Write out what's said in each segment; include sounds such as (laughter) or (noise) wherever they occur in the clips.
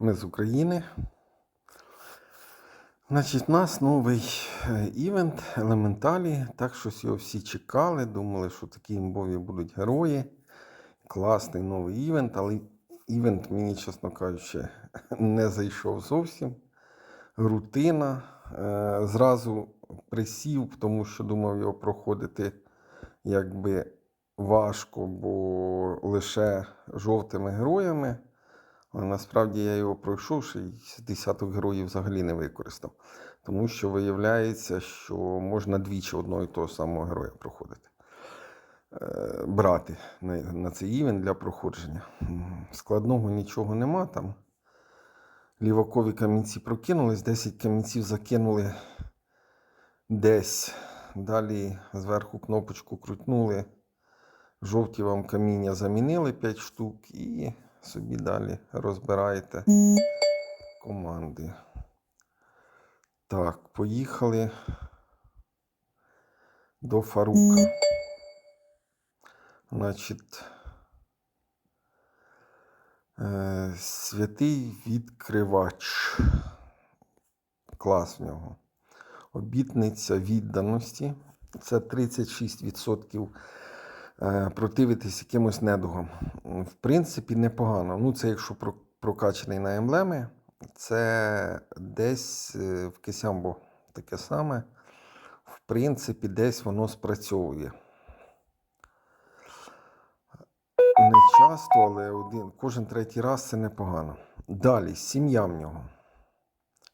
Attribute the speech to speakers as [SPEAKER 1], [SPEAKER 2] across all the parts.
[SPEAKER 1] Ми з України. Значить, у нас новий е, івент елементалі. Так щось його всі чекали. Думали, що такі імбові будуть герої. Класний новий івент, але івент мені, чесно кажучи, (laughs) не зайшов зовсім. Рутина. Е, Зразу присів, тому що думав його проходити якби важко, бо лише жовтими героями. Але насправді я його пройшов, ще й десяток героїв взагалі не використав. Тому що виявляється, що можна двічі одного і того самого героя проходити. Е, брати на, цей івент для проходження. Складного нічого нема там. Лівакові камінці прокинулись, 10 камінців закинули десь. Далі зверху кнопочку крутнули. Жовті вам каміння замінили 5 штук і собі далі розбираєте команди. Так, поїхали до Фарука. Значить, е, святий відкривач. Клас в нього. Обітниця відданості. Це 36% е, противитись якимось недугам. В принципі, непогано. Ну, це якщо про- прокачаний на емблеми, це десь е, в Кисямбо таке саме. В принципі, десь воно спрацьовує. Не часто, але один, кожен третій раз це непогано. Далі, сім'я в нього.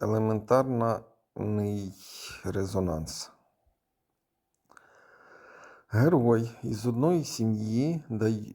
[SPEAKER 1] Елементарний резонанс. Герой із одної сім'ї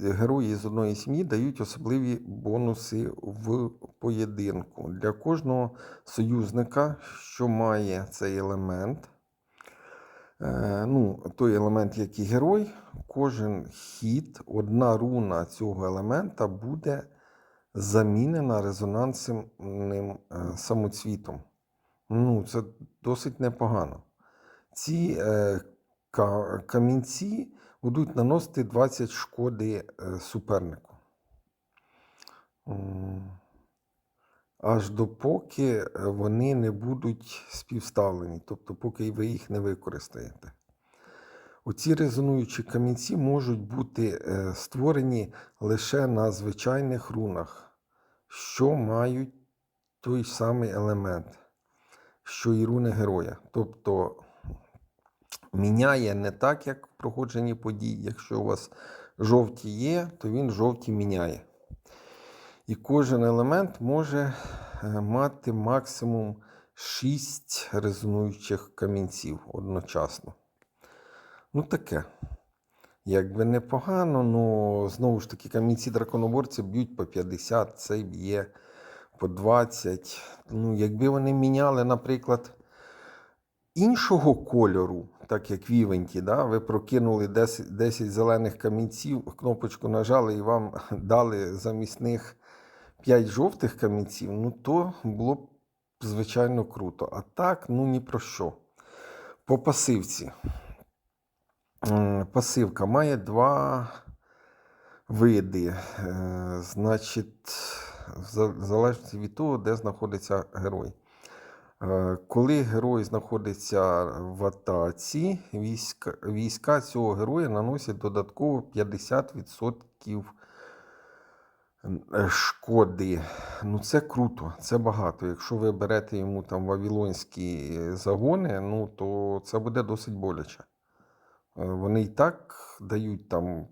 [SPEAKER 1] герої з одної сім'ї дають особливі бонуси в поєдинку. Для кожного союзника, що має цей елемент, е, ну, той елемент, як і герой, кожен хід, одна руна цього елемента буде замінена резонансним е, самоцвітом. Ну, це досить непогано. Ці е, камінці будуть наносити 20 шкоди е, супернику. Аж допоки е, вони не будуть співставлені, тобто поки ви їх не використаєте. Оці резонуючі камінці можуть бути е, створені лише на звичайних рунах, що мають той самий елемент, що і руни героя. Тобто міняє не так, як в проходженні подій. Якщо у вас жовті є, то він жовті міняє. І кожен елемент може е, мати максимум 6 резонуючих камінців одночасно. Ну, таке. Якби непогано, але знову ж таки камінці драконоборці б'ють по 50, цей б'є по 20. Ну, якби вони міняли, наприклад, іншого кольору, так як вівенькі, да? ви прокинули 10, 10 зелених камінців, кнопочку нажали і вам (laughs) дали замість них 5 жовтих камінців, ну то було б звичайно круто. А так, ну ні про що. По пасивці. Пасивка має два види. Е, Значить, в залежності від того, де знаходиться герой. Е, Коли герой знаходиться в атаці, війська, війська цього героя наносять додатково 50% е, шкоди. Ну, це круто, це багато. Якщо ви берете йому там вавилонські загони, ну, то це буде досить боляче. Е, Вони і так дають там,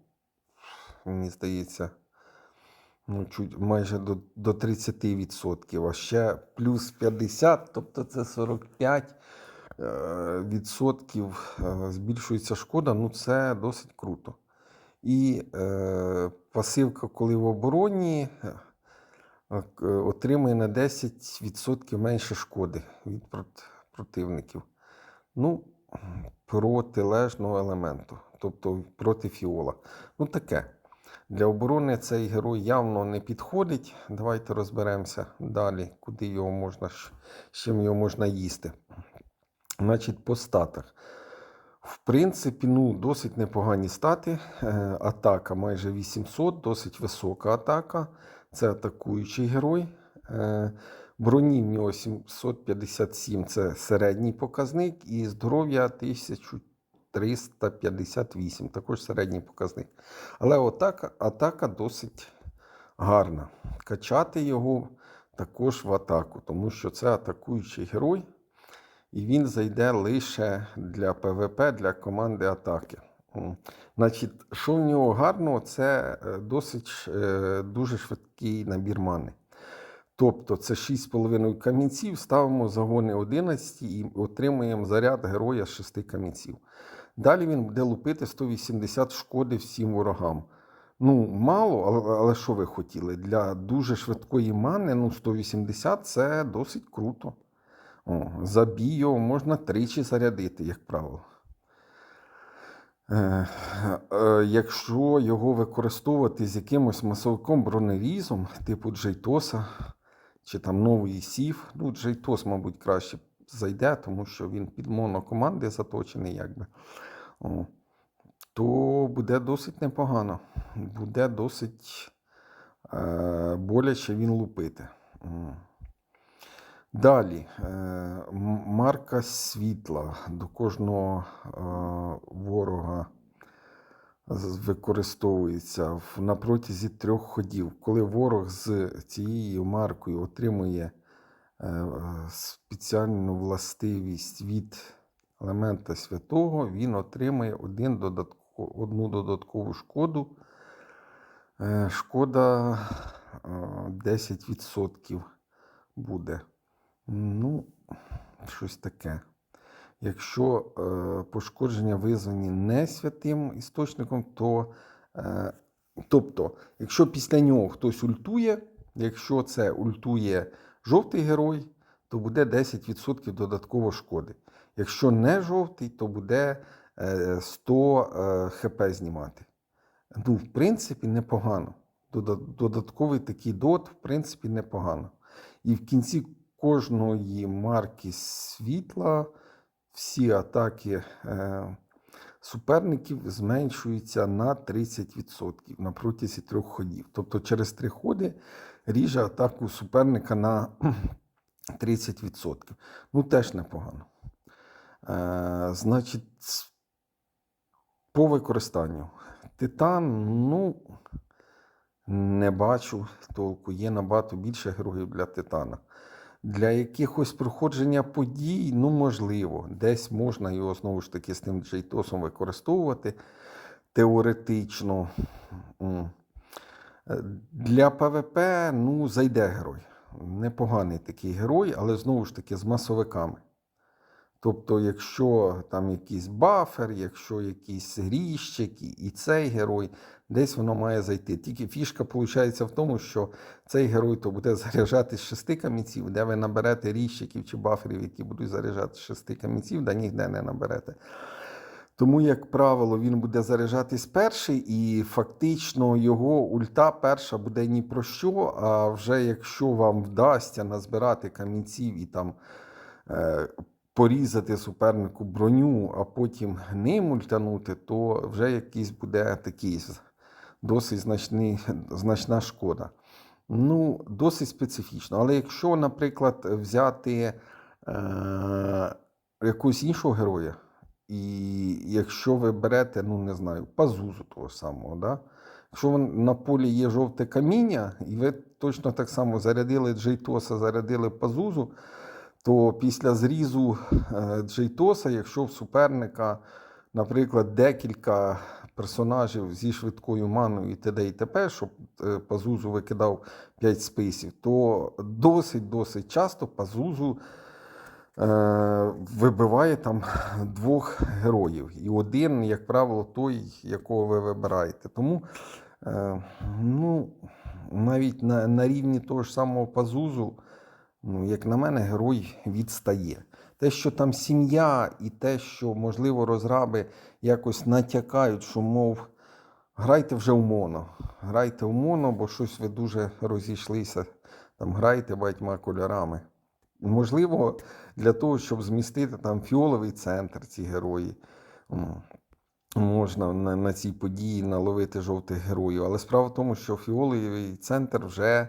[SPEAKER 1] мені здається, ну, чуть, майже до, до 30%, а ще плюс 50, тобто це 45 е, відсотків е, збільшується шкода, ну це досить круто. І е, пасивка, коли в обороні, е, отримує на 10% менше шкоди від противників. Ну, протилежного елементу, тобто проти фіола. Ну, таке. Для оборони цей герой явно не підходить. Давайте розберемося далі, куди його можна, з чим його можна їсти. Значить, по статах. В принципі, ну, досить непогані стати. Е, Атака майже 800, досить висока атака. Це атакуючий герой. Броні в нього 757 це середній показник, і здоров'я 1358, також середній показник. Але атака, атака досить гарна. Качати його також в атаку, тому що це атакуючий герой, і він зайде лише для ПВП, для команди атаки. Значить, що в нього гарного, це е, досить е, дуже швидкий набір мани. Тобто це 6,5 камінців, ставимо загони 11 і отримуємо заряд героя з 6 камінців. Далі він буде лупити 180 шкоди всім ворогам. Ну, мало, але, але що ви хотіли? Для дуже швидкої мани ну, 180 це досить круто. О, за біо можна тричі зарядити, як правило. Е, е, Якщо його використовувати з якимось масовиком бронерізом, типу Джейтоса чи там новий Сів, ну Джейтос, мабуть, краще зайде, тому що він під монокоманди заточений, якби. О, то буде досить непогано. Буде досить е, боляче він лупити. М. Далі, е, марка світла до кожного е, ворога використовується на протязі трьох ходів. Коли ворог з цією маркою отримує спеціальну властивість від елемента святого, він отримує один додатко, одну додаткову шкоду. Е, Шкода е, 10% буде. Ну, щось таке. Якщо е, пошкодження визвані не святим істочником, то е, тобто, якщо після нього хтось ультує, якщо це ультує жовтий герой, то буде 10% додатково шкоди. Якщо не жовтий, то буде е, 100 е, хп знімати. Ну, в принципі, непогано. Додатковий такий дот, в принципі, непогано. І в кінці кожної марки світла всі атаки е, суперників зменшуються на 30% на протязі трьох ходів. Тобто через три ходи ріже атаку суперника на (clears throat) 30%. Ну, теж непогано. Е, значить, по використанню. Титан, ну, не бачу толку. Є набагато більше героїв для Титана. Для якихось проходження подій, ну, можливо, десь можна його знову ж таки з тим джейтосом використовувати теоретично. Для ПВП, ну, зайде герой. Непоганий такий герой, але знову ж таки з масовиками. Тобто, якщо там якийсь бафер, якщо якийсь гріщик і- цей герой, десь воно має зайти. Тільки фішка виходить в тому, що цей герой то буде заряджати з шести камінців, де ви наберете ріщиків чи баферів, які будуть заряджати з шести камінців, да ніде не наберете. Тому, як правило, він буде заряджатись перший, і фактично його ульта перша буде ні про що. А вже якщо вам вдасться назбирати камінців і там е, порізати супернику броню, а потім ним ультанути, то вже якийсь буде такий досить значний, значна шкода. Ну, досить специфічно. Але якщо, наприклад, взяти е, якогось іншого героя, і якщо ви берете, ну не знаю, пазузу того самого, да? якщо на полі є жовте каміння, і ви точно так само зарядили Джейтоса, зарядили пазузу, то після зрізу е, Джейтоса, якщо в суперника, наприклад, декілька персонажів зі швидкою маною і т.д. і т.п., щоб е, пазузу викидав 5 списів, то досить-досить часто пазузу вибиває там (laughs) двох героїв. І один, як правило, той, якого ви вибираєте. Тому е, ну, навіть на, на рівні того ж самого пазузу, ну, як на мене, герой відстає. Те, що там сім'я, і те, що, можливо, розраби якось натякають, що, мов, грайте вже в моно. Грайте в моно, бо щось ви дуже розійшлися. Там грайте багатьма кольорами. Можливо, для того, щоб змістити там фіоловий центр ці герої. Можна на, на цій події наловити жовтих героїв. Але справа в тому, що фіоловий центр вже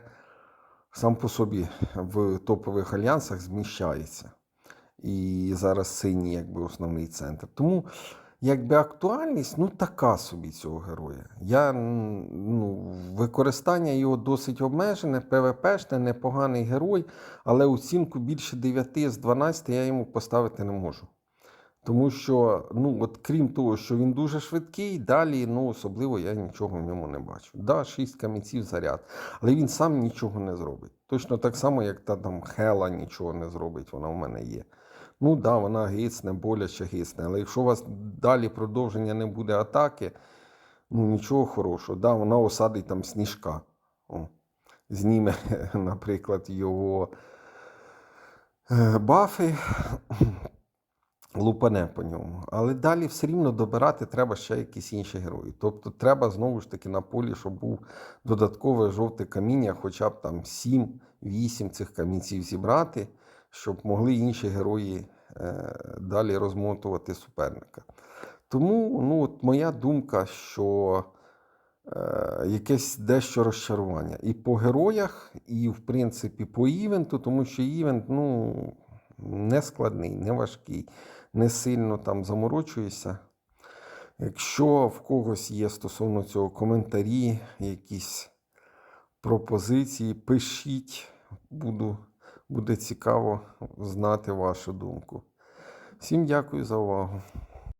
[SPEAKER 1] сам по собі в топових альянсах зміщається. І зараз синій, якби основний центр. Тому якби актуальність ну така собі цього героя. Я ну, використання його досить обмежене, ПВПшне, непоганий герой, але оцінку більше 9 з 12 я йому поставити не можу. Тому що, ну, от крім того, що він дуже швидкий, далі ну, особливо я нічого в ньому не бачу. Да, 6 камінців заряд, але він сам нічого не зробить. Точно так само, як та там Хела нічого не зробить, вона в мене є. Ну да, вона гисне, боляче гисне. Але якщо у вас далі продовження не буде атаки, ну нічого хорошого. Да, вона осадить там сніжка. О, зніме, (laughs) наприклад, його е, бафи, лупане по ньому. Але далі все рівно добирати треба ще якісь інші герої. Тобто треба знову ж таки на полі, щоб був додаткове жовте каміння, хоча б там 7-8 цих камінців зібрати, щоб могли інші герої е, далі розмотувати суперника. Тому ну, от моя думка, що е, якесь дещо розчарування. І по героях, і в принципі по івенту, тому що івент ну, не складний, не важкий, не сильно там заморочуєшся. Якщо в когось є стосовно цього коментарі, якісь пропозиції, пишіть, буду, буде цікаво знати вашу думку. Всім дякую за увагу.